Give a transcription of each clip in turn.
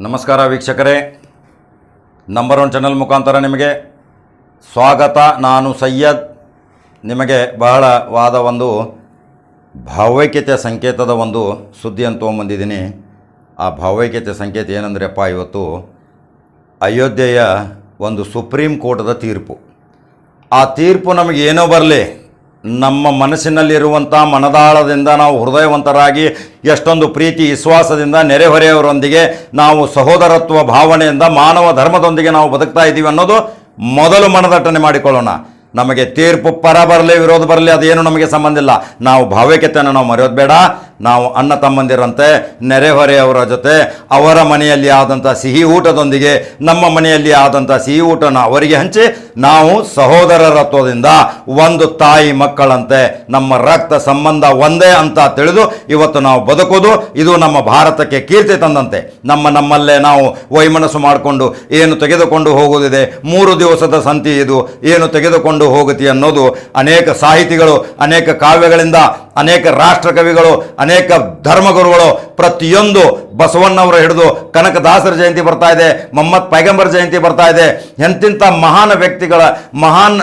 ನಮಸ್ಕಾರ ವೀಕ್ಷಕರೇ. Number one channel ಮುಖಾಂತರ ನಿಮಗೆ ಸ್ವಾಗತ. ನಾನು ಸಯ್ಯದ್ ನಿಮಗೆ ಬಹಳವಾದ ಒಂದು, ಭಾವೈಕ್ಯತೆ ಸಂಕೇತದ ಒಂದು ಸುದ್ದಿ ಅಂತ ತೊಗೊಂಬಂದಿದ್ದೀನಿ. ಆ ಭಾವೈಕ್ಯತೆ ಸಂಕೇತ ಏನಂದ್ರಪ್ಪ, ಇವತ್ತು ಅಯೋಧ್ಯೆಯ ಒಂದು ಸುಪ್ರೀಂ ಕೋರ್ಟದ ತೀರ್ಪು. ಆ ತೀರ್ಪು ನಮಗೆ ಏನೋ ಬರಲಿ. ನಮ್ಮ ಮನಸ್ಸಿನಲ್ಲಿರುವಂಥ ಮನದಾಳದಿಂದ ನಾವು ಹೃದಯವಂತರಾಗಿ ಎಷ್ಟೊಂದು ಪ್ರೀತಿ, ವಿಶ್ವಾಸದಿಂದ ನೆರೆಹೊರೆಯವರೊಂದಿಗೆ ನಾವು ಸಹೋದರತ್ವ ಭಾವನೆಯಿಂದ ಮಾನವ ಧರ್ಮದೊಂದಿಗೆ ನಾವು ಬದುಕ್ತಾ ಇದ್ದೀವಿ ಅನ್ನೋದು ಮೊದಲು ಮನದಟ್ಟಣೆ ಮಾಡಿಕೊಳ್ಳೋಣ. ನಮಗೆ ತೀರ್ಪು ಪರ ಬರಲಿ, ವಿರೋಧ ಬರಲಿ, ಅದೇನು ನಮಗೆ ಸಂಬಂಧ ಇಲ್ಲ. ನಾವು ಭಾವೈಕ್ಯತೆಯನ್ನು ನಾವು ಮರೆಯೋದು ಬೇಡ. ನಾವು ಅಣ್ಣ ತಮ್ಮಂದಿರಂತೆ ನೆರೆಹೊರೆಯವರ ಜೊತೆ ಅವರ ಮನೆಯಲ್ಲಿ ಆದಂಥ ಸಿಹಿ ಊಟದೊಂದಿಗೆ ನಮ್ಮ ಮನೆಯಲ್ಲಿ ಆದಂಥ ಸಿಹಿ ಊಟನ ಅವರಿಗೆ ಹಂಚಿ ನಾವು ಸಹೋದರರತ್ವದಿಂದ ಒಂದು ತಾಯಿ ಮಕ್ಕಳಂತೆ ನಮ್ಮ ರಕ್ತ ಸಂಬಂಧ ಒಂದೇ ಅಂತ ತಿಳಿದು ಇವತ್ತು ನಾವು ಬದುಕೋದು ಇದು ನಮ್ಮ ಭಾರತಕ್ಕೆ ಕೀರ್ತಿ ತಂದಂತೆ. ನಮ್ಮ ನಮ್ಮಲ್ಲೇ ನಾವು ವೈಮನಸ್ಸು ಮಾಡಿಕೊಂಡು ಏನು ತೆಗೆದುಕೊಂಡು ಹೋಗುವುದಿದೆ? ಮೂರು ದಿವಸದ ಸಂತಿ ಇದು. ಏನು ತೆಗೆದುಕೊಂಡು ಹೋಗುತ್ತಿ ಅನ್ನೋದು ಅನೇಕ ಸಾಹಿತಿಗಳು, ಅನೇಕ ಕಾವ್ಯಗಳಿಂದ ಅನೇಕ ರಾಷ್ಟ್ರ ಕವಿಗಳು ಅನೇಕ ಧರ್ಮಗುರುಗಳು, ಪ್ರತಿಯೊಂದು ಬಸವಣ್ಣವರು ಹಿಡಿದು ಕನಕದಾಸರ ಜಯಂತಿ ಬರ್ತಾ ಇದೆ, ಮೊಹಮ್ಮದ್ ಪೈಗಂಬರ್ ಜಯಂತಿ ಬರ್ತಾ ಇದೆ. ಎಂತಿಂಥ ಮಹಾನ್ ವ್ಯಕ್ತಿಗಳ, ಮಹಾನ್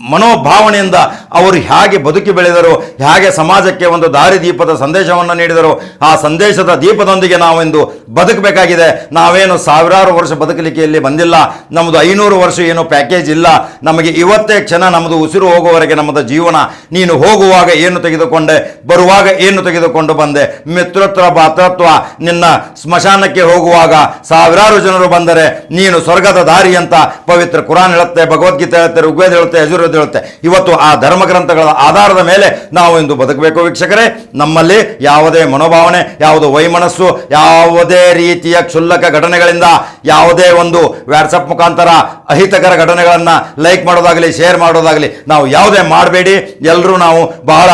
ಮನೋಭಾವನೆಯಿಂದ ಅವರು ಹೇಗೆ ಬದುಕಿ ಬೆಳೆದರು, ಹೇಗೆ ಸಮಾಜಕ್ಕೆ ಒಂದು ದಾರಿದೀಪದ ಸಂದೇಶವನ್ನು ನೀಡಿದರು, ಆ ಸಂದೇಶದ ದೀಪದೊಂದಿಗೆ ನಾವಿಂದು ಬದುಕಬೇಕಾಗಿದೆ. ನಾವೇನು ಸಾವಿರಾರು ವರ್ಷ ಬದುಕಲಿಕ್ಕೆ ಇಲ್ಲಿ ಬಂದಿಲ್ಲ. ನಮ್ಮದು ಐನೂರು ವರ್ಷ ಏನು ಪ್ಯಾಕೇಜ್ ಇಲ್ಲ. ನಮಗೆ ಇವತ್ತೇ ಕ್ಷಣ ನಮ್ಮದು ಉಸಿರು ಹೋಗುವವರೆಗೆ ನಮ್ಮದು ಜೀವನ. ನೀನು ಹೋಗುವಾಗ ಏನು ತೆಗೆದುಕೊಂಡೆ, ಬರುವಾಗ ಏನು ತೆಗೆದುಕೊಂಡು ಬಂದೆ? ಮಿತ್ರತ್ವ, ಭಾತೃತ್ವ, ನಿನ್ನ ಸ್ಮಶಾನಕ್ಕೆ ಹೋಗುವಾಗ ಸಾವಿರಾರು ಜನರು ಬಂದರೆ ನೀನು ಸ್ವರ್ಗದ ದಾರಿ ಅಂತ ಪವಿತ್ರ ಕುರಾನ್ ಹೇಳುತ್ತೆ, ಭಗವದ್ಗೀತೆ ಹೇಳುತ್ತೆ, ಋಗ್ವೇದ ಹೇಳುತ್ತೆ ಹೇಳುತ್ತೆ. ಇವತ್ತು ಆ ಧರ್ಮ ಗ್ರಂಥಗಳ ಆಧಾರದ ಮೇಲೆ ನಾವು ಇಂದು ಬದುಕಬೇಕು ವೀಕ್ಷಕರೇ. ನಮ್ಮಲ್ಲಿ ಯಾವುದೇ ಮನೋಭಾವನೆ, ಯಾವುದು ವೈಮನಸ್ಸು, ಯಾವುದೇ ರೀತಿಯ ಕ್ಷುಲ್ಲಕ ಘಟನೆಗಳಿಂದ, ಯಾವುದೇ ಒಂದು ವ್ಯಾಟ್ಸಪ್ ಮುಖಾಂತರ ಅಹಿತಕರ ಘಟನೆಗಳನ್ನು ಲೈಕ್ ಮಾಡೋದಾಗಲಿ, ಶೇರ್ ಮಾಡೋದಾಗಲಿ, ನಾವು ಯಾವುದೇ ಮಾಡಬೇಡಿ. ಎಲ್ಲರೂ ನಾವು ಬಹಳ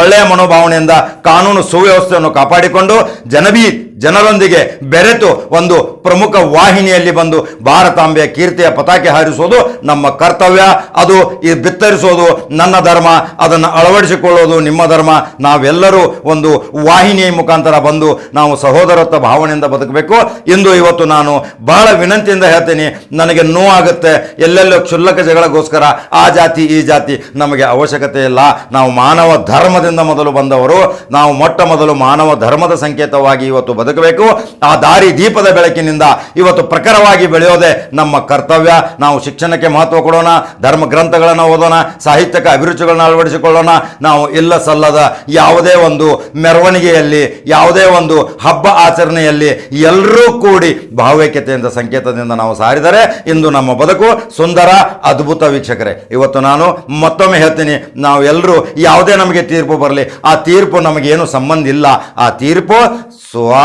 ಒಳ್ಳೆಯ ಮನೋಭಾವನೆಯಿಂದ ಕಾನೂನು ಸುವ್ಯವಸ್ಥೆಯನ್ನು ಕಾಪಾಡಿಕೊಂಡು ಜನಬಿ ಜನರೊಂದಿಗೆ ಬೆರೆತು ಒಂದು ಪ್ರಮುಖ ವಾಹಿನಿಯಲ್ಲಿ ಬಂದು ಭಾರತಾಂಬೆಯ ಕೀರ್ತಿಯ ಪತಾಕೆ ಹಾರಿಸೋದು ನಮ್ಮ ಕರ್ತವ್ಯ. ಅದು ಈ ಬಿತ್ತರಿಸೋದು ನನ್ನ ಧರ್ಮ, ಅದನ್ನು ಅಳವಡಿಸಿಕೊಳ್ಳೋದು ನಿಮ್ಮ ಧರ್ಮ. ನಾವೆಲ್ಲರೂ ಒಂದು ವಾಹಿನಿಯ ಮುಖಾಂತರ ಬಂದು ನಾವು ಸಹೋದರತ್ವ ಭಾವನೆಯಿಂದ ಬದುಕಬೇಕು. ಇಂದು ಇವತ್ತು ನಾನು ಬಹಳ ವಿನಂತಿಯಿಂದ ಹೇಳ್ತೀನಿ, ನನಗೆ ನೋವಾಗುತ್ತೆ, ಎಲ್ಲೆಲ್ಲೋ ಕ್ಷುಲ್ಲಕ ಜಗಳಗೋಸ್ಕರ ಆ ಜಾತಿ, ಈ ಜಾತಿ ನಮಗೆ ಅವಶ್ಯಕತೆ ಇಲ್ಲ. ನಾವು ಮಾನವ ಧರ್ಮದಿಂದ ಮೊದಲು ಬಂದವರು, ನಾವು ಮೊಟ್ಟ ಮೊದಲು ಮಾನವ ಧರ್ಮದ ಸಂಕೇತವಾಗಿ ಇವತ್ತು ಬದುಕಬೇಕು. ಆ ದಾರಿ ದೀಪದ ಬೆಳಕಿನಿಂದ ಇವತ್ತು ಪ್ರಖರವಾಗಿ ಬೆಳೆಯೋದೆ ನಮ್ಮ ಕರ್ತವ್ಯ. ನಾವು ಶಿಕ್ಷಣಕ್ಕೆ ಮಹತ್ವ ಕೊಡೋಣ, ಧರ್ಮ ಗ್ರಂಥಗಳನ್ನು ಓದೋಣ, ಸಾಹಿತ್ಯಕ ಅಭಿರುಚಿಗಳನ್ನ ಅಳವಡಿಸಿಕೊಳ್ಳೋಣ. ನಾವು ಇಲ್ಲ ಸಲ್ಲದ ಯಾವುದೇ ಒಂದು ಮೆರವಣಿಗೆಯಲ್ಲಿ, ಯಾವುದೇ ಒಂದು ಹಬ್ಬ ಆಚರಣೆಯಲ್ಲಿ ಎಲ್ಲರೂ ಕೂಡಿ ಭಾವೈಕ್ಯತೆಯಿಂದ, ಸಂಕೇತದಿಂದ ನಾವು ಸಾರಿದರೆ ಇಂದು ನಮ್ಮ ಬದುಕು ಸುಂದರ, ಅದ್ಭುತ ವೀಕ್ಷಕರೇ. ಇವತ್ತು ನಾನು ಮತ್ತೊಮ್ಮೆ ಹೇಳ್ತೀನಿ, ನಾವು ಎಲ್ಲರೂ ಯಾವುದೇ ನಮಗೆ ತೀರ್ಪು ಬರಲಿ, ಆ ತೀರ್ಪು ನಮಗೇನು ಸಂಬಂಧ ಇಲ್ಲ. ಆ ತೀರ್ಪು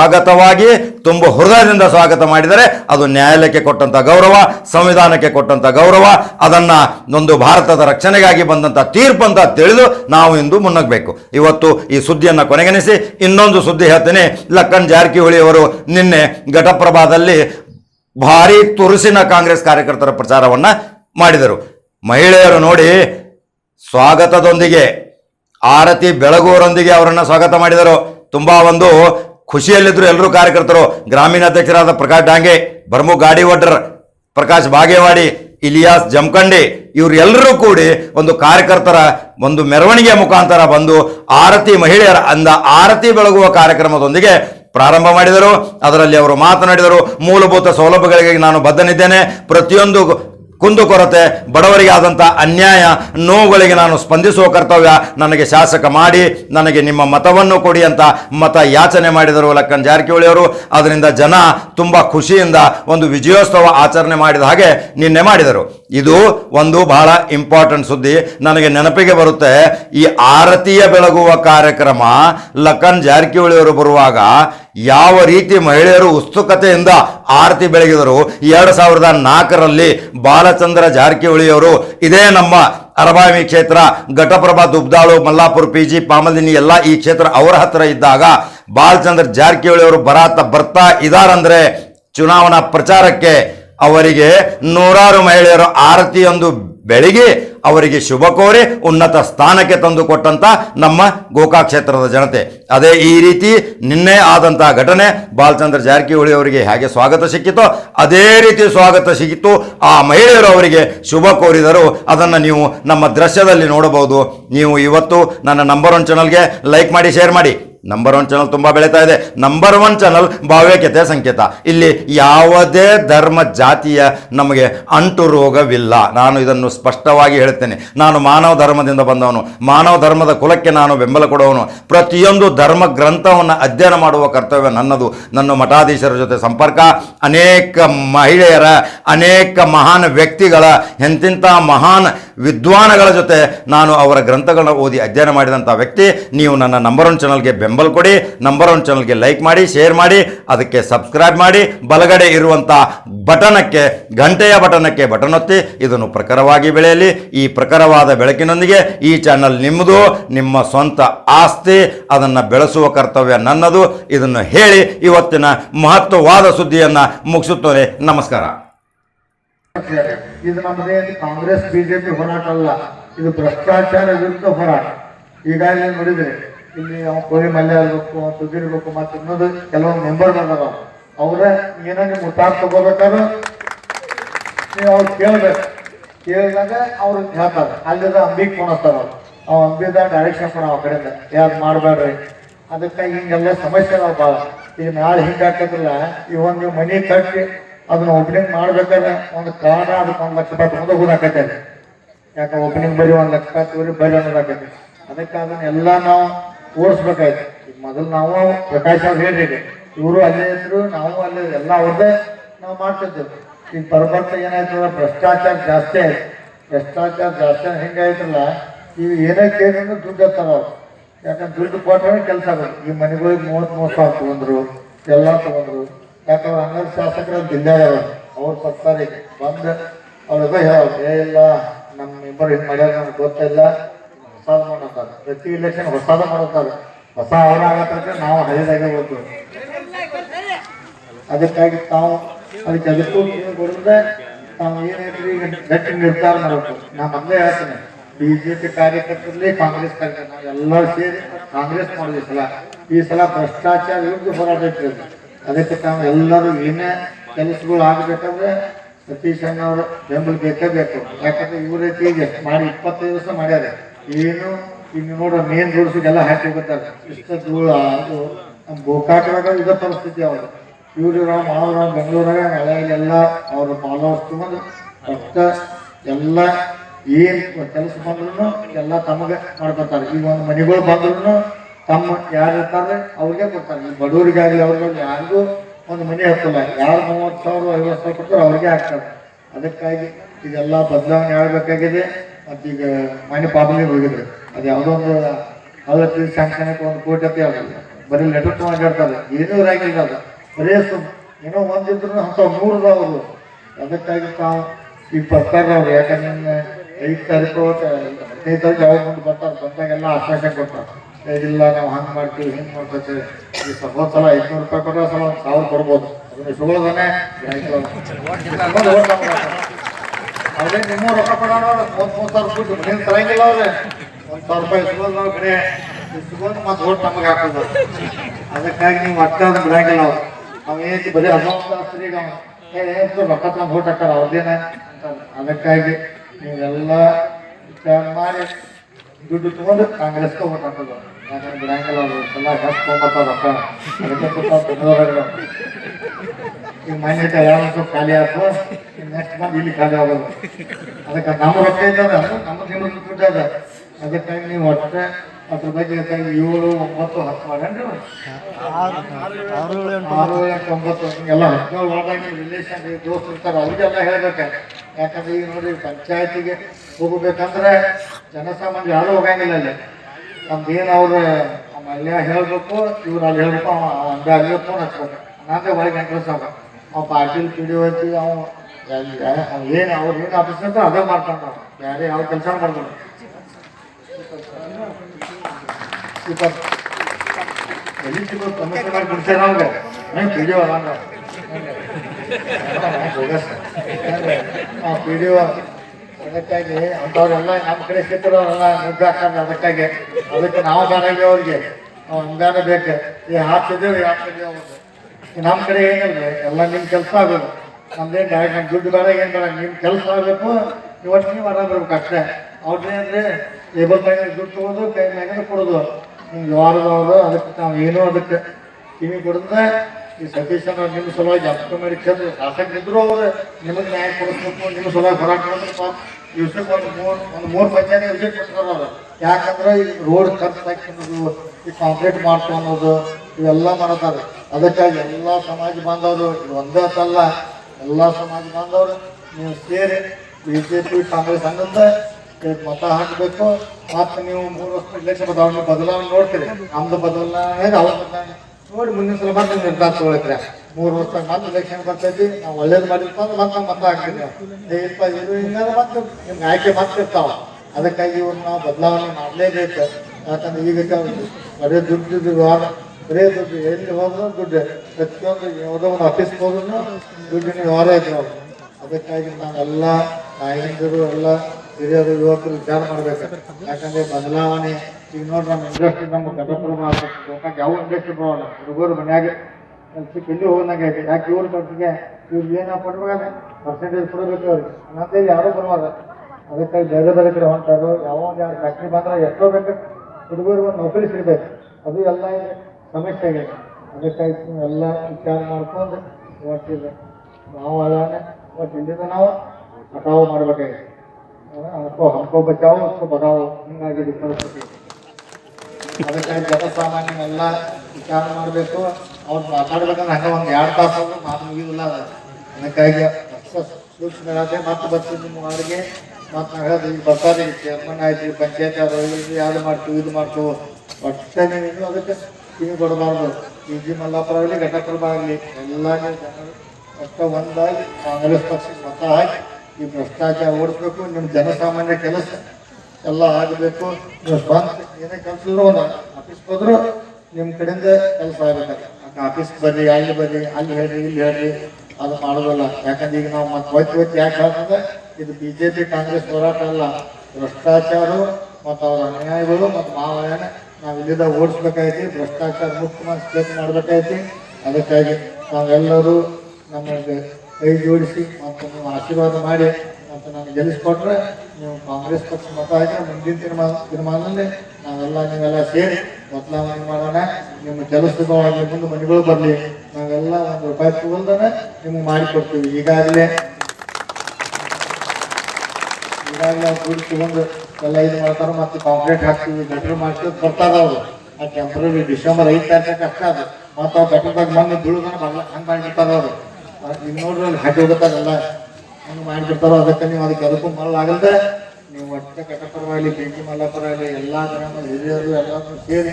ಸ್ವಾಗತವಾಗಿ ತುಂಬ ಹೃದಯದಿಂದ ಸ್ವಾಗತ ಮಾಡಿದರೆ ಅದು ನ್ಯಾಯಾಲಯಕ್ಕೆ ಕೊಟ್ಟಂತ ಗೌರವ, ಸಂವಿಧಾನಕ್ಕೆ ಕೊಟ್ಟಂತ ಗೌರವ, ಅದನ್ನ ಒಂದು ಭಾರತದ ರಕ್ಷಣೆಗಾಗಿ ಬಂದಂತ ತೀರ್ಪು ಅಂತ ತಿಳಿದು ನಾವು ಇಂದು ಮುನ್ನಗ್ಬೇಕು. ಇವತ್ತು ಈ ಸುದ್ದಿಯನ್ನು ಕೊನೆಗಣಿಸಿ, ಇನ್ನೊಂದು ಸುದ್ದಿ ಹೇಳ್ತೀನಿ. ಲಕ್ಕನ್ ಜಾರಕಿಹೊಳಿ ಅವರು ನಿನ್ನೆ ಘಟಪ್ರಭಾದಲ್ಲಿ ಭಾರಿ ತುರುಸಿನ ಕಾಂಗ್ರೆಸ್ ಕಾರ್ಯಕರ್ತರ ಪ್ರಚಾರವನ್ನ ಮಾಡಿದರು. ಮಹಿಳೆಯರು ನೋಡಿ ಸ್ವಾಗತದೊಂದಿಗೆ, ಆರತಿ ಬೆಳಗುವರೊಂದಿಗೆ ಅವರನ್ನು ಸ್ವಾಗತ ಮಾಡಿದರು. ತುಂಬಾ ಒಂದು ಖುಷಿಯಲ್ಲಿದ್ದರು ಎಲ್ಲರೂ ಕಾರ್ಯಕರ್ತರು. ಗ್ರಾಮೀಣ ಅಧ್ಯಕ್ಷರಾದ ಪ್ರಕಾಶ್ ಡಾಂಗೆ, ಬರ್ಮು ಗಾಡಿ ಒಡ್ಡರ್ ಪ್ರಕಾಶ್ ಬಾಗೇವಾಡಿ, ಇಲಿಯಾಸ್ ಜಮಖಂಡಿ ಇವರೆಲ್ಲರೂ ಕೂಡಿ ಒಂದು ಕಾರ್ಯಕರ್ತರ ಒಂದು ಮೆರವಣಿಗೆ ಮುಖಾಂತರ ಬಂದು ಆರತಿ ಮಹಿಳೆಯರ ಅಂದ ಆರತಿ ಬೆಳಗುವ ಕಾರ್ಯಕ್ರಮದೊಂದಿಗೆ ಪ್ರಾರಂಭ ಮಾಡಿದರು. ಅದರಲ್ಲಿ ಅವರು ಮಾತನಾಡಿದರು, ಮೂಲಭೂತ ಸೌಲಭ್ಯಗಳಿಗೆ ನಾನು ಬದ್ಧನಿದ್ದೇನೆ. ಪ್ರತಿಯೊಂದು ಕುಂದುಕೊರತೆ ಬಡವರಿಗೆ ಆದಂಥ ಅನ್ಯಾಯ, ನೋವುಗಳಿಗೆ ನಾನು ಸ್ಪಂದಿಸುವ ಕರ್ತವ್ಯ ನನಗೆ ಶಾಸಕ ಮಾಡಿ, ನನಗೆ ನಿಮ್ಮ ಮತವನ್ನು ಕೊಡಿ ಅಂತ ಮತ ಯಾಚನೆ ಮಾಡಿದರು ಲಕ್ಕನ್ ಜಾರಕಿಹೊಳಿ ಅವರು. ಅದರಿಂದ ಜನ ತುಂಬ ಖುಷಿಯಿಂದ ಒಂದು ವಿಜಯೋತ್ಸವ ಆಚರಣೆ ಮಾಡಿದ ಹಾಗೆ ನಿನ್ನೆ ಮಾಡಿದರು. ಇದು ಒಂದು ಬಹಳ ಇಂಪಾರ್ಟೆಂಟ್ ಸುದ್ದಿ. ನನಗೆ ನೆನಪಿಗೆ ಬರುತ್ತೆ, ಈ ಆರತಿಯ ಬೆಳಗುವ ಕಾರ್ಯಕ್ರಮ ಲಕ್ಕನ್ ಜಾರಕಿಹೊಳಿ ಅವರು ಬರುವಾಗ ಯಾವ ರೀತಿ ಮಹಿಳೆಯರು ಉತ್ಸುಕತೆಯಿಂದ ಆರತಿ ಬೆಳಗಿದರು? ಎರಡು ಸಾವಿರದ ನಾಲ್ಕರಲ್ಲಿ ಬಾಲಚಂದ್ರ ಜಾರಕಿಹೊಳಿಯವರು, ಇದೇ ನಮ್ಮ ಅರಬಾವಿ ಕ್ಷೇತ್ರ, ಘಟಪ್ರಭಾ ದುಬ್ದಾಳು, ಮಲ್ಲಾಪುರ ಪಿ ಜಿ ಪಾಮಲಿನಿ ಎಲ್ಲ ಈ ಕ್ಷೇತ್ರ ಅವರ ಹತ್ರ ಇದ್ದಾಗ ಬಾಲಚಂದ್ರ ಜಾರಕಿಹೊಳಿ ಅವರು ಬರಾತ ಬರ್ತಾ ಇದಾರಂದ್ರೆ ಚುನಾವಣಾ ಪ್ರಚಾರಕ್ಕೆ ಅವರಿಗೆ ನೂರಾರು ಮಹಿಳೆಯರು ಆರತಿಯೊಂದು ಬೆಳಗಿ ಅವರಿಗೆ ಶುಭ ಕೋರಿ ಉನ್ನತ ಸ್ಥಾನಕ್ಕೆ ತಂದು ಕೊಟ್ಟಂತ ನಮ್ಮ ಗೋಕಾಕ್ ಕ್ಷೇತ್ರದ ಜನತೆ. ಅದೇ ಈ ರೀತಿ ನಿನ್ನೆ ಆದಂತಹ ಘಟನೆ ಬಾಲಚಂದ್ರ ಜಾರಕಿಹೊಳಿ ಅವರಿಗೆ ಹೇಗೆ ಸ್ವಾಗತ ಸಿಕ್ಕಿತೋ, ಅದೇ ರೀತಿ ಸ್ವಾಗತ ಸಿಕ್ಕಿತು. ಆ ಮಹಿಳೆಯರು ಅವರಿಗೆ ಶುಭ ಕೋರಿದರು. ಅದನ್ನು ನೀವು ನಮ್ಮ ದೃಶ್ಯದಲ್ಲಿ ನೋಡಬಹುದು. ನೀವು ಇವತ್ತು ನನ್ನ ನಂಬರ್ ಒನ್ ಚಾನಲ್ಗೆ ಲೈಕ್ ಮಾಡಿ ಶೇರ್ ಮಾಡಿ. ನಂಬರ್ ಒನ್ ಚಾನಲ್ ತುಂಬ ಬೆಳೀತಾ ಇದೆ. ನಂಬರ್ ಒನ್ ಚಾನಲ್ ಭಾವ್ಯಕತೆ ಸಂಕೇತ. ಇಲ್ಲಿ ಯಾವುದೇ ಧರ್ಮ ಜಾತಿಯ ನಮಗೆ ಅಂಟು ರೋಗವಿಲ್ಲ. ನಾನು ಇದನ್ನು ಸ್ಪಷ್ಟವಾಗಿ ಹೇಳ್ತೇನೆ. ನಾನು ಮಾನವ ಧರ್ಮದಿಂದ ಬಂದವನು. ಮಾನವ ಧರ್ಮದ ಕುಲಕ್ಕೆ ನಾನು ಬೆಂಬಲ ಕೊಡುವವನು ಪ್ರತಿಯೊಂದು ಧರ್ಮ ಗ್ರಂಥವನ್ನು ಅಧ್ಯಯನ ಮಾಡುವ ಕರ್ತವ್ಯ ನನ್ನದು. ನನ್ನ ಮಠಾಧೀಶರ ಜೊತೆ ಸಂಪರ್ಕ. ಅನೇಕ ಮಹಿಳೆಯರ, ಅನೇಕ ಮಹಾನ್ ವ್ಯಕ್ತಿಗಳ ಎಂತಿಂಥ ಮಹಾನ್ ವಿದ್ವಾನಗಳ ಜೊತೆ ನಾನು ಅವರ ಗ್ರಂಥಗಳನ್ನ ಓದಿ ಅಧ್ಯಯನ ಮಾಡಿದಂಥ ವ್ಯಕ್ತಿ. ನೀವು ನನ್ನ ನಂಬರ್ ಒನ್ ಚಾನಲ್ಗೆ ಬೆಂಬಲ ಕೊಡಿ ನಂಬರ್ ಒನ್ ಚಾನಲ್ಗೆ ಲೈಕ್ ಮಾಡಿ ಶೇರ್ ಮಾಡಿ, ಅದಕ್ಕೆ ಸಬ್ಸ್ಕ್ರೈಬ್ ಮಾಡಿ, ಬಲಗಡೆ ಇರುವಂಥ ಬಟನಕ್ಕೆ ಗಂಟೆಯ ಬಟನಕ್ಕೆ ಬಟನ್ ಒತ್ತಿ, ಇದನ್ನು ಪ್ರಖರವಾಗಿ ಬೆಳೆಯಲಿ. ಈ ಪ್ರಖರವಾದ ಬೆಳಕಿನೊಂದಿಗೆ ಈ ಚಾನಲ್ ನಿಮ್ಮದು, ನಿಮ್ಮ ಸ್ವಂತ ಆಸ್ತಿ, ಅದನ್ನು ಬೆಳೆಸುವ ಕರ್ತವ್ಯ ನನ್ನದು. ಇದನ್ನು ಹೇಳಿ ಇವತ್ತಿನ ಮಹತ್ವವಾದ ಸುದ್ದಿಯನ್ನು ಮುಗಿಸುತ್ತೇನೆ. ನಮಸ್ಕಾರ. ಇದು ನಮ್ಮದೇನು ಕಾಂಗ್ರೆಸ್, ಬಿಜೆಪಿ ಹೋರಾಟ ಅಲ್ಲ, ಇದು ಭ್ರಷ್ಟಾಚಾರ ವಿರುದ್ಧ ಹೋರಾಟ. ಈಗಾಗಲೇ ನೋಡಿದ್ರೆ ಇಲ್ಲಿ ಅವ ಕೋರಿ ಮಲ್ಯ ಇರ್ಬೇಕು ಸುಧೀರ್ ಇರ್ಬೇಕು, ಮತ್ತೆ ಇನ್ನೊಂದು ಕೆಲವೊಂದು ಮೆಂಬರ್ ಬಂದಾರ. ಅವ್ರ ಏನೋ ನೀವು ಉತ್ತಾರ ತಗೋಬೇಕಾದ್ರೆ ನೀವು ಅವ್ರು ಕೇಳ್ಬೇಕು. ಕೇಳಿದಾಗ ಅವ್ರು ಹೇಳ್ತಾರೆ. ಅಲ್ಲಿಂದ ಅಂಬಿಗೆ ಫೋನ್ ಹತ್ತಾರ ಅವ್ರು. ಅವ್ ಅಂಬಿದ ಡೈರೆಕ್ಷನ್ ಫೋನ್ ಅವ ಕಡೆಯಿಂದ. ಯಾರು ಮಾಡಬೇಡ್ರಿ ಅದಕ್ಕೆ ಹಿಂಗೆಲ್ಲ ಸಮಸ್ಯೆ ಅದಾವ ಭಾಳ ಈಗ ನಾಳೆ ಹಿಂಗೆ ಹಾಕೋದಿಲ್ಲ ಈ ಒಂದು ನೀವು ಮನಿ ಕಟ್ಟಿ ಅದನ್ನ ಓಪನಿಂಗ್ ಮಾಡ್ಬೇಕಾದ್ರೆ ಒಂದು ಕಾರಣ ಅದಕ್ಕೆ ಒಂದು ಲಕ್ಷ ರೂಪಾಯಿ ತಗೊಂಡು ಹಾಕತ್ತೆ ಯಾಕೆ ಓಪನಿಂಗ್ ಬರೀ ಒಂದು ಲಕ್ಷ ರೂಪಾಯಿ ತೋರಿ ಬರೀ ಅನ್ನೋದಾಕತ್ತೆ ಅದಕ್ಕೆ ಅದನ್ನ ಎಲ್ಲ ನಾವು ಓಡಿಸ್ಬೇಕಾಯ್ತು ಮೊದಲು ನಾವು ಪ್ರಕಾಶ್ ಅವ್ರು ಹೇಳ್ರಿ. ಇವರು ಅಲ್ಲೇ ಇದ್ರು, ನಾವು ಅಲ್ಲೇ ಎಲ್ಲ ಅವ್ರದ್ದೇ ನಾವು ಮಾಡ್ತಿದ್ದೇವೆ. ಈಗ ಏನಾಯ್ತು ಏನಾಯ್ತದ ಭ್ರಷ್ಟಾಚಾರ ಜಾಸ್ತಿ ಆಯ್ತು. ಭ್ರಷ್ಟಾಚಾರ ಜಾಸ್ತಿ ಹೆಂಗಾಯ್ತಲ್ಲ ಇವು ಏನೇ ಕೇಳಿದ್ರು ದುಡ್ಡು ಹತ್ತಾರ ಅವ್ರು. ಯಾಕಂದ್ರೆ ದುಡ್ಡು ಕೊಟ್ಟರೆ ಕೆಲಸ ಆಗೋದು. ಈ ಮನೆಗಳಿಗೆ ಮೂವತ್ತು ಮೂವತ್ತು ಸಾವಿರ ತಗೊಂಡ್ರು, ಎಲ್ಲ ತಗೊಂಡ್ರು. ಯಾಕಂದ್ರೆ ಹನ್ನೆರಡು ಶಾಸಕರ ಜಿಲ್ಲೆಯಾಗ ಅವ್ರು ಪತ್ತಾರಿಗೆ ಬಂದು ಅವ್ರಿಗೂ ಹೇಳೋದು ಏ ಇಲ್ಲ ನಮ್ಮ ಇಬ್ಬರು ಹಿಂಗೆ ಮಾಡ್ಯಾರ ನಮ್ಗೆ ಗೊತ್ತಿಲ್ಲ. ಹೊಸಾದ ಮಾಡುತ್ತಾರೆ ಪ್ರತಿ ಇಲೆಕ್ಷನ್ ಹೊಸದ ಮಾಡುತ್ತಾರೆ ಹೊಸ ಅವರ ಆಗತ್ತೆ ನಾವು ಹಳೇದಾಗೆ ಅದಕ್ಕಾಗಿ ತಾವು ಅದಕ್ಕೆ ಅದಕ್ಕೂ ಕೊಡದೆ ತಾವು ಏನೈತ್ರಿ ಈಗ ಗಟ್ಟಿ ನಿರ್ಧಾರ ಮಾಡಬೇಕು. ನಾನು ಮೊದಲೇ ಹೇಳ್ತೀನಿ ಬಿಜೆಪಿ ಕಾರ್ಯಕರ್ತರಲ್ಲಿ ಕಾಂಗ್ರೆಸ್ ಕಾರ್ಯಕರ್ತ ನಾವು ಎಲ್ಲರೂ ಸೇರಿ ಕಾಂಗ್ರೆಸ್ ಮಾಡಿದ್ವಿ ಸಲ. ಈ ಸಲ ಭ್ರಷ್ಟಾಚಾರ ವಿರುದ್ಧ ಹೋರಾಟ ಅದಕ್ಕೆ ತಾವು ಎಲ್ಲರೂ ಏನೇ ಕೆಲಸಗಳು ಆಗಬೇಕಂದ್ರೆ ಸತೀಶ್ ಅಣ್ಣವರು ಬೆಂಬಲ ಬೇಕೇ ಬೇಕು ಯಾಕಂದ್ರೆ ಇವರೈತಿ ಈಗ ಮಾಡಿ ಇಪ್ಪತ್ತೈದು ವರ್ಷ ಮಾಡ್ಯಾರ. ಏನು? ಇನ್ನು ನೋಡ್ರ ಮೇನ್ ರೋಡ್ಸಿಗೆಲ್ಲ ಹಾಕಿ ಹೋಗುತ್ತಾರೆ ಇಷ್ಟ ಧೂಳ ಅದು ನಮ್ಮ ಗೋಕಾಕದಾಗ ಇದ ಪರಿಸ್ಥಿತಿ ಅವರು ಇವ್ರು ನಾವು ಮಾನವರಾವ್ ಬೆಂಗಳೂರಾಗ ಹಳೆಯಲ್ಲೆಲ್ಲ ಅವ್ರ ಫಾಲೋವರ್ಸ್ ತಗೊಂಡು ಭಕ್ತ ಎಲ್ಲ ಏನ್ ಕೆಲಸ ಬಂದ್ರು ಎಲ್ಲ ತಮಗೆ ಮಾಡ್ಕೊತಾರೆ ಈಗ ಒಂದು ಮನೆಗಳು ಬಂದ್ರು ತಮ್ಮ ಯಾರು ಇರ್ತಾರೆ ಅವ್ರಿಗೆ ಕೊಡ್ತಾರೆ. ಈ ಬಡವರಿಗಾಗಲಿ ಅವ್ರಿಗೆ ಯಾರಿಗೂ ಒಂದು ಮನೆ ಹತ್ತಲ್ಲ. ಯಾರು ಮೂವತ್ತು ಸಾವಿರ ಐವತ್ತು ಸಾವಿರ ಕೊಡ್ತಾರೆ ಅವ್ರಿಗೆ ಹಾಕ್ತಾರೆ. ಅದಕ್ಕಾಗಿ ಇದೆಲ್ಲ ಬದಲಾವಣೆ ಆಗಬೇಕಾಗಿದೆ. ಮತ್ತು ಈಗ ಮನೆ ಹೋಗಿದೆ ಹೋಗಿದ್ರು. ಅದು ಯಾವುದೋ ಒಂದು ಅವತ್ತು ಶಾಂಕ್ಷನ್ ಒಂದು ಕೋಟಿ ಅಂತ ಹೇಳಲ್ಲ ಬರೀ ಲೆಟರ್ ಮಾಡಿರ್ತಾರೆ ಏನೂ ರಾಗಿ ಅದು. ಬರೀ ಸುಮ್ ಏನೋ ಒಂದಿದ್ರು ಅಂತ ಮೂರು ಅವರು. ಅದಕ್ಕಾಗಿ ತಾವು ಈಗ ಬರ್ತಾರೆ ಅವ್ರು. ಯಾಕಂದ್ರೆ ಐದು ತಾರೀಕು ಹದಿನೈದು ತಾರೀಕು ಯಾವಾಗ ಮುಂದೆ ಬರ್ತಾರೆ, ಬಂದಾಗೆಲ್ಲ ಆಶ್ವಾಸನೆ ಕೊಡ್ತಾರೆ. ಇಲ್ಲ, ನಾವು ಹಂಗೆ ಮಾಡ್ತೀವಿ, ಹಿಂಗೆ ಮಾಡ್ತೀವಿ. ಈ ಸಪೋಸ್ ಸಲ ಐದುನೂರು ರೂಪಾಯಿ ಕೊಟ್ಟರೆ ಸಲ ಒಂದು ಸಾವಿರ ಕೊಡ್ಬೋದು. ಅದನ್ನು ಸುಳ್ಳೋದನ್ನೇ ಅದೇ ನಿಮ್ಮ ರೊಕ್ಕ ಕೊಡೋಣ ಮೂವತ್ತು ಮೂವತ್ತು ಸಾವಿರ ದುಡ್ಡು ನೀನು ತರಂಗಿಲ್ಲ ಅವ್ರೆ. ಒಂದು ಸಾವಿರ ರೂಪಾಯಿ ಇಸ್ಕೊಂಡು ನಾವು ಕಡೆ ಇಸ್ಕೊಂಡು ಮತ್ತೆ ಓಟ್ ನಮಗೆ ಹಾಕೋದು. ಅದಕ್ಕಾಗಿ ನೀವು ಒಟ್ಟ ಅದನ್ನ ಬಿಡಂಗಿಲ್ಲ ಅವ್ರು. ನಾವು ಏನೈತಿ ಬರೀ ಹನ್ನೊಂದು ಏ, ಏನು ರೊಕ್ಕ ತಂದು ಓಟ್ ಹಾಕಾರ ಅವ್ರದ್ದೇನೆ. ಅದಕ್ಕಾಗಿ ನೀವೆಲ್ಲ ವಿಚಾರ ಮಾಡಿ ದುಡ್ಡು ತಗೊಂಡು ಕಾಂಗ್ರೆಸ್ಗೆ ಓಟ್ ಹಾಕೋದು. ಯಾಕಂದ್ರೆ ಬಿಡಂಗಿಲ್ಲ ಅವ್ರು. ಎಲ್ಲ ಹೆಸ್ ತೊಗೊಂಬರ್ತಾರೆ ರೊಕ್ಕ. ಅದಕ್ಕೆ ಈಗ ಮನೆ ವರ್ಷ ಖಾಲಿ ಆಯ್ತು ನೆಕ್ಸ್ಟ್ ಮಂತ್ ಇಲ್ಲಿ ಖಾಲಿ ಆಗೋದು ಅದಕ್ಕೆ ನಮ್ಮ ರೊಕ್ಕ ಇದ್ದದ ನಮ್ಮ ನಿಮ್ಮ ದುಡ್ಡು ಅದ. ಅದಕ್ಕಾಗಿ ನೀವು ಒಟ್ಟೆ ಅದ್ರ ಬಗ್ಗೆ ಏಳು, ಒಂಬತ್ತು, ಹತ್ತು ಮಾಡೇನ್ರಿ ಆರು, ಎಂಟು, ಒಂಬತ್ತು ಎಲ್ಲ ಹದಿನೇಳು ಒಳಗಾಗಿ ರಿಲೇಷನ್ ದೋಸ್ತರು ಇರ್ತಾರೆ, ಅವ್ರಿಗೆಲ್ಲ ಹೇಳ್ಬೇಕು. ಯಾಕಂದ್ರೆ ಈಗ ನೋಡಿ ಪಂಚಾಯತಿಗೆ ಹೋಗ್ಬೇಕಂದ್ರೆ ಜನಸಾಮಾನ್ಯ ಯಾರು ಹೋಗಂಗಿಲ್ಲ ಅಲ್ಲಿ ನಮ್ದು ಏನು ಅವ್ರು ಅಲ್ಲೇ ಹೇಳ್ಬೇಕು, ಇವ್ರು ಅಲ್ಲಿ ಹೇಳ್ಬೇಕು, ಅವ ಹಂಗ ಅಲ್ಲೇ ಫೋನ್ ಹಚ್ಬೇಕು ನಾನೇ ಒಳಗೆ ಎಂಟ್ರೆಸ್ ಆಗ. ಅವ ಪಾರ್ಟಿ ಪಿ ಡಿ ಐತಿ ಅವ ಏನು ಅವ್ರು ಏನು ಆಫೀಸ್ ಅಂತ ಅದೇ ಮಾಡ್ತಾನೆ ಯಾರೇ ಯಾವ ಕೆಲಸ ಸಿಗೋದು ಸಮಸ್ಯೆ ಮಾಡಿ ಬಿಡ್ತೇನೆ ಅವ್ಗೆ ನಂಗೆ ಪಿ ಡಿ ಒ ಅಲ್ಲ ಪಿ ಡಿ ಒ ಅದಕ್ಕಾಗಿ ಅಂಥವ್ರೆಲ್ಲ ನಮ್ಮ ಕಡೆ ಸಿಕ್ಕಿರೋರೆಲ್ಲ ಮುಗ್ಗ ಹಾಕ್ತಾರೆ ಅದಕ್ಕಾಗಿ. ಅದಕ್ಕೆ ನಾವು ಬೇಡಾಗಿ ಅವ್ರಿಗೆ ಹಂಗಾರ ಬೇಕು. ಈ ಹಾಕ್ತಿದ್ದೇವೆ ಹಾಕ್ತಿದ್ದೇವೆ ಅವ್ರು ನಮ್ಮ ಕಡೆ ಏನಿಲ್ಲ, ಎಲ್ಲ ನಿಮ್ಮ ಕೆಲಸ ಆಗೋದು. ನಮ್ದೇನು ಡೈರೆಕ್ಟ್ ನಮ್ಮ ದುಡ್ಡು ಬೇಡ, ಏನು ಬೇಡ ನಿಮ್ಮ ಕೆಲಸ ಆಗಬೇಕು, ಇವತ್ತು ನೀವು ಆರಾಮ ಬರ್ಬೇಕು ಅಷ್ಟೇ. ಅವ್ರದ್ದು ಅಂದರೆ ಟೇಬಲ್ ಮ್ಯಾಗ ದುಡ್ಡು ತೊಗೋದು, ಕೈ ಮ್ಯಾಗ ಕೊಡೋದು. ನಿಮ್ಗೆ ವಾರದವರು ಅದಕ್ಕೆ ನಾವು ಏನೂ ಅದಕ್ಕೆ ಕಿವಿ ಕೊಡಿದ್ರೆ ಈ ಸತೀಶ್ ಅವ್ರು ನಿಮ್ಮ ಸಲುವಾಗಿ ಜಾಸ್ತಿ ಮಾಡಿ ಕೇಳಿದ್ರು. ಶಾಸಕ ಇದ್ರು ಅವರು, ನಿಮಗೆ ನ್ಯಾಯ ಕೊಡಿಸ್ಬೇಕು, ನಿಮ್ಮ ಸಲುವಾಗಿ ಹೋರಾಟ ಮಾಡಿದ್ರು ದಿವ್ಸಕ್ಕೆ ಒಂದು ಮೂರು ಒಂದು ಮೂರು ಪಂಚಾಯತ್ ವಿಸಿಟ್ ಕೊಡ್ತಾರೆ ಅವರು. ಯಾಕಂದ್ರೆ ಈ ರೋಡ್ ಖರ್ಚು ಹಾಕಿರೋದು ಈ ಕಾಂಕ್ರೀಟ್ ಮಾಡ್ತು ಅನ್ನೋದು, ಇವೆಲ್ಲ ಮಾಡ್ತಾರೆ ಅದಕ್ಕಾಗಿ ಎಲ್ಲ ಸಮಾಜ ಬಾಂಧವರು, ಒಂದೇ ತಲ್ಲ ಎಲ್ಲ ಸಮಾಜ ಬಾಂಧವರು ನೀವು ಸೇರಿ ಬಿ ಜೆ ಪಿ ಕಾಂಗ್ರೆಸ್ ಅನ್ನೋದ ಮತ ಹಾಕಬೇಕು. ಮತ್ತು ನೀವು ಮೂರು ವರ್ಷ ಇಲೆಕ್ಷನ್ ಬದಲಾವಣೆ ಬದಲಾವಣೆ ನೋಡ್ತೀರಿ. ನಮ್ದು ಬದಲಾವಣೆ ಅವ್ರ ಬದಲಾವಣೆ. ನೋಡಿ ಮುಂದಿನ ಸಲ ಮತ್ತೆ ನಿರ್ಧಾರ ತಗೊಳ್ತೀರ? ಮೂರು ವರ್ಷ ಮತ್ತೆ ಇಲೆಕ್ಷನ್ ಬರ್ತೈತಿ, ನಾವು ಒಳ್ಳೇದು ಮಾಡಿರ್ತಾವ ಮತ್ತೆ ಮತ ಹಾಕ್ತೀವಿ. ಏ ಇಲ್ಪ ಇದು ಹಿಂಗಾದ್ರೆ ಮತ್ತೆ ನಿಮ್ಗೆ ಆಯ್ಕೆ ಮತ್ತೆ ಇರ್ತಾವ. ಅದಕ್ಕಾಗಿ ಇವ್ರು ನಾವು ಬದಲಾವಣೆ ಮಾಡಲೇಬೇಕು. ಯಾಕಂದ್ರೆ ಈಗ ಬರೀ ದುಡ್ಡು ವ್ಯವಹಾರ ಬರೀ ದುಡ್ಡು, ಎಲ್ಲಿ ಹೋದ್ರು ದುಡ್ಡು. ಪ್ರತಿಯೊಂದು ಯಾವುದೋ ಒಂದು ಆಫೀಸ್ಗೆ ಹೋದ್ರು ದುಡ್ಡಿನ ವ್ಯವಹಾರ ಐತೆ ಅವ್ರು ಅದಕ್ಕಾಗಿ ನಾವೆಲ್ಲ ತಾಯಂದಿರು ಎಲ್ಲ ಹಿರಿಯರು, ಯುವಕರು ವಿಚಾರ ಮಾಡ್ಬೇಕು. ಯಾಕಂದ್ರೆ ಬದಲಾವಣೆ, ಈಗ ನೋಡ್ರಿ ನಮ್ಮ ಇಂಡಸ್ಟ್ರಿ ನಮ್ಮ ಗದಪುರ ಯಾವ ಇಂಡಸ್ಟ್ರಿ ಬರೋಲ್ಲ. ಹುಡುಗರು ಮನ್ಯಾಗ ಕೆಲಸಕ್ಕೆ ಎಲ್ಲಿ ಹೋದಂಗೆ ಯಾಕೆ ಇವ್ರ ಖರ್ಚಿಗೆ ಇವ್ರು ಏನು ಕೊಡ್ಬೇಕಾದ್ರೆ ಪರ್ಸೆಂಟೇಜ್ ಕೊಡಬೇಕು ಅವ್ರಿಗೆ. ಅನ್ನಂತೇಳಿ ಯಾರೂ ಬರುವಾಗ ಅದಕ್ಕಾಗಿ ಬೇರೆ ಬೇರೆ ಕಡೆ ಹೊಂಟಾರು. ಯಾವ ಒಂದು ಯಾರು ಫ್ಯಾಕ್ಟ್ರಿ ಬಂದ್ರೆ ಎಷ್ಟೋ ಬೇಕು ಹುಡುಗರು ಒಂದು ನೌಕರಿ ಸಿಗಬೇಕು. ಅದು ಎಲ್ಲ ಈಗ ಸಮಸ್ಯೆ ಆಗೈತೆ ಅದಕ್ಕಾಗಿ ಎಲ್ಲ ವಿಚಾರ ಮಾಡ್ಕೊಂಡು ಒಟ್ಟಿಲ್ಲ ನಾವು ಅದಾನೆ ಒಟ್ಟು ಹಿಂದಿದ ನಾವು ಕಟಾವು ಮಾಡ್ಬೇಕಾಗಿದೆ ಅನ್ಕೋ ಹಂಕೋ ಬಚಾವು ಅನ್ಕೋ ಬಗಾವು ಹಿಂಗಾಗಿದೆ ಪರಿಸ್ಥಿತಿ. ಅದಕ್ಕಾಗಿ ಜನಸಾಮಾನ್ಯನೆಲ್ಲ ವಿಚಾರ ಮಾಡಬೇಕು. ಅವ್ರು ಮಾತಾಡ್ಬೇಕಂದ್ರೆ ಹಂಗೆ ಒಂದು ಎರಡು ತಾಸು ಮಾತು ಮುಗಿದಿಲ್ಲ ಅದ. ಅದಕ್ಕಾಗಿ ಸೂಕ್ಷ್ಮ ಮತ್ತೆ ಬರ್ತೀನಿ ನಿಮ್ಮ ಅವ್ರಿಗೆ. ಮತ್ತು ನಾವು ಈಗ ಬರ್ತಾರೆ ಚೇರ್ಮನ್ ಆಯ್ತು ಪಂಚಾಯತ್ ಅವರು ಯಾವ್ದು ಮಾಡ್ತೀವಿ, ಇದು ಮಾಡ್ತೀವಿ. ಒಟ್ಟೆ ನೀವು ಅದಕ್ಕೆ ಕಿವಿ ಬರಬಾರ್ದು? ಕೆ ಜಿ ಮಲ್ಲಾಪುರ ಆಗಲಿ ಘಟಕರ್ಬ ಆಗಲಿ. ಎಲ್ಲ ಒಟ್ಟ ಒಂದಾಗಿ ಕಾಂಗ್ರೆಸ್ ಪಕ್ಷಕ್ಕೆ ಮತ ಹಾಕಿ, ಈ ಭ್ರಷ್ಟಾಚಾರ ಓಡಿಸ್ಬೇಕು ನಿಮ್ಮ ಜನಸಾಮಾನ್ಯ ಕೆಲಸ ಎಲ್ಲ ಆಗಬೇಕು. ನೀವು ಸ್ವಂತ ಏನೇ ಕೆಲಸ ಆಫೀಸ್ ಆಫೀಸ್ಗೆ ಹೋದ್ರು ನಿಮ್ಮ ಕಡೆಯಿಂದ ಕೆಲಸ ಆಗ್ಬೇಕು. ಆಫೀಸ್ಗೆ ಬರ್ರಿ, ಅಲ್ಲಿ ಬರ್ರಿ, ಅಲ್ಲಿ ಹೇಳ್ರಿ, ಇಲ್ಲಿ ಹೇಳ್ರಿ, ಅದು ಮಾಡೋದಲ್ಲ. ಯಾಕಂದ್ರೆ ಈಗ ನಾವು ಮತ್ತೆ ಹೊತ್ತು ಯಾಕೆ ಆಗ್ತದೆ? ಇದು ಬಿ ಜೆ ಪಿ ಕಾಂಗ್ರೆಸ್ ಹೋರಾಟ ಅಲ್ಲ. ಭ್ರಷ್ಟಾಚಾರ ಮತ್ತು ಅವರ ಅನ್ಯಾಯಗಳು ಮತ್ತು ಮಾವನ ನಾವು ಇಲ್ಲಿಂದ ಓಡಿಸ್ಬೇಕಾಯ್ತಿ ಭ್ರಷ್ಟಾಚಾರ ಮುಕ್ತ ಸ್ಪೇಟ್ ಮಾಡಬೇಕಾಯ್ತಿ ಅದಕ್ಕಾಗಿ ನಾವೆಲ್ಲರೂ ನಮಗೆ ಕೈ ಜೋಡಿಸಿ ಮತ್ತು ನೀವು ಆಶೀರ್ವಾದ ಮಾಡಿ ಮತ್ತು ನಾನು ಗೆಲ್ಲಿಸ್ಕೊಟ್ರೆ ನೀವು ಕಾಂಗ್ರೆಸ್ ಪಕ್ಷ ಮತ ಹಾಕಿ ಮುಂದಿನ ತೀರ್ಮಾನ ತೀರ್ಮಾನದಲ್ಲಿ ನಾವೆಲ್ಲ ನೀವೆಲ್ಲ ಸೇರಿ ಬದಲಾವಣೆ ಮಾಡೋಣ. ನಿಮ್ಮ ಕೆಲಸದೊಳಗೆ ಮುಂದೆ ಮನೆಗಳು ಬರಲಿ. ನಾವೆಲ್ಲ ಒಂದು ರೂಪಾಯಿ ತಗೊಳ್ದಾನೆ ನಿಮ್ಗೆ ಮಾಡಿಕೊಡ್ತೀವಿ. ಈಗಾಗಲೇ ಈಗಾಗಲೇ ದುಡ್ಡು ತಗೊಂಡು ಎಲ್ಲ ಇದು ಮಾಡ್ತಾರೆ ಮತ್ತೆ ಕಾಂಕ್ರೀಟ್ ಹಾಕ್ತೀವಿ ಗಟ್ರ ಮಾಡ್ತೀವಿ ಬರ್ತಾರೆ ಅವರು. ಆ ಟೆಂಪ್ರರಿ ಡಿಸೆಂಬರ್ ಐದು ತಾರೀಕು ಅಷ್ಟೇ ಅದು. ಮತ್ತು ಅವ್ರು ಗಟ್ಟದಾಗ ಮಣ್ಣು ಬೀಳುದನ್ನ ಬರಲ್ಲ ಹಂಗೆ ಮಾಡಿಬಿಡ್ತಾರೆ ಅವರು. ಈಗ ನೋಡ್ರಿ ಅಲ್ಲಿ ಹೋಗುತ್ತಾರಲ್ಲ ಹಂಗೆ ಮಾಡಿಬಿಡ್ತಾರೋ ಅದಕ್ಕೆ ನೀವು ಅದಕ್ಕೆ ಅದಕ್ಕೂ ಮರಳಾಗಲ್ದೆ ನೀವು ಒಟ್ಟೆ ಪರವಾಗಿ ಬೆಂಕಿ ಆಗಲಿ, ಎಲ್ಲ ಗ್ರಾಮ ಹಿರಿಯರು ಎಲ್ಲರೂ ಸೇರಿ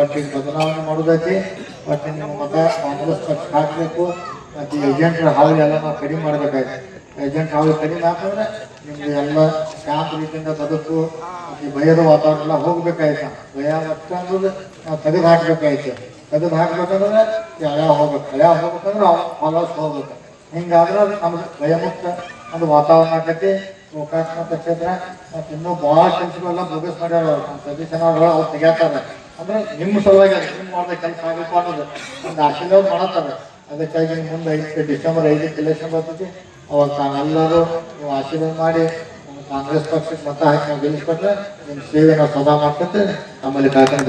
ಒಟ್ಟಿಗೆ ಬದಲಾವಣೆ ಮಾಡೋದೈತಿ. ಮತ್ತೆ ನಿಮ್ಮ ಮತ ಕಾಂಗ್ರೆಸ್ ಪಕ್ಷ ಹಾಕಬೇಕು. ಮತ್ತು ಏಜೆಂಟ್ರ ಹಾವಳಿ ಎಲ್ಲ ನಾವು ಕಡಿಮೆ ಮಾಡಬೇಕಾಯ್ತು. ಏಜೆಂಟ್ ಹಾವಳಿ ಕಡಿಮೆ ಹಾಕಿದ್ರೆ ನಿಮ್ಗೆ ಎಲ್ಲ ಶಾಂತ ರೀತಿಯಿಂದ ಬದುಕು, ಈ ಭಯದ ವಾತಾವರಣ ಎಲ್ಲ ಹೋಗ್ಬೇಕಾಯ್ತು? ಭಯ ಅಷ್ಟೊಂದು ನಾವು ತೆಗೆದು ಹಾಕ್ಬೇಕಾಯ್ತು ತೆಗೆದು ಹಾಕ್ಬೇಕಂದ್ರೆ ಯಾವ ಹೋಗ್ಬೇಕು. ಹಳೆಯ ಹೋಗ್ಬೇಕಂದ್ರೆ ನಾವು ಫಾಲೋಸ್ ಹೋಗ್ಬೇಕು. ಹಿಂಗಾದ್ರೆ ನಮ್ಗೆ ಭಯಮುಕ್ತ ಒಂದು ವಾತಾವರಣ ಆಕೈತಿ ಗೋಕಾಕ ಕ್ಷೇತ್ರ. ಮತ್ತು ಇನ್ನೂ ಭಾಳ ಕೆಲಸಗಳೆಲ್ಲ ಬೋಗಸ್ ಮಾಡ್ಯಾರ. ನಮ್ಮ ಸತೀಶ್ ಅವರು ತೆಗಿತಾರೆ ಅಂದ್ರೆ ನಿಮ್ಮ ಸಲುವಾಗಿ ನಿಮ್ಮ ಮಾಡಿದ ಕೆಲಸ ಆಗಬೇಕು ಅನ್ನೋದು ಒಂದು ಆಶೀರ್ವಾದ ಮಾಡತ್ತಾರೆ. ಅದಕ್ಕಾಗಿ ಮುಂದೆ ಐದು ಡಿಸೆಂಬರ್ ಐದಕ್ಕೆ ಎಲೆಕ್ಷನ್ ಬರ್ತೈತಿ. ಅವಾಗ ತಾವೆಲ್ಲರೂ ನೀವು ಆಶೀರ್ವಾದ ಮಾಡಿ ಕಾಂಗ್ರೆಸ್ ಪಕ್ಷಕ್ಕೆ ಮತ ಹಾಕಿ ನಾವು ಗೆಲ್ಲಿಸ್ಕೊಟ್ರೆ ನಿಮ್ಮ ಸೇವೆ ನಾವು ಸದಾ ಮಾಡ್ಕೊತೇವೆ. ನಮ್ಮಲ್ಲಿ ಕಾಯ್ಕೊಂಡು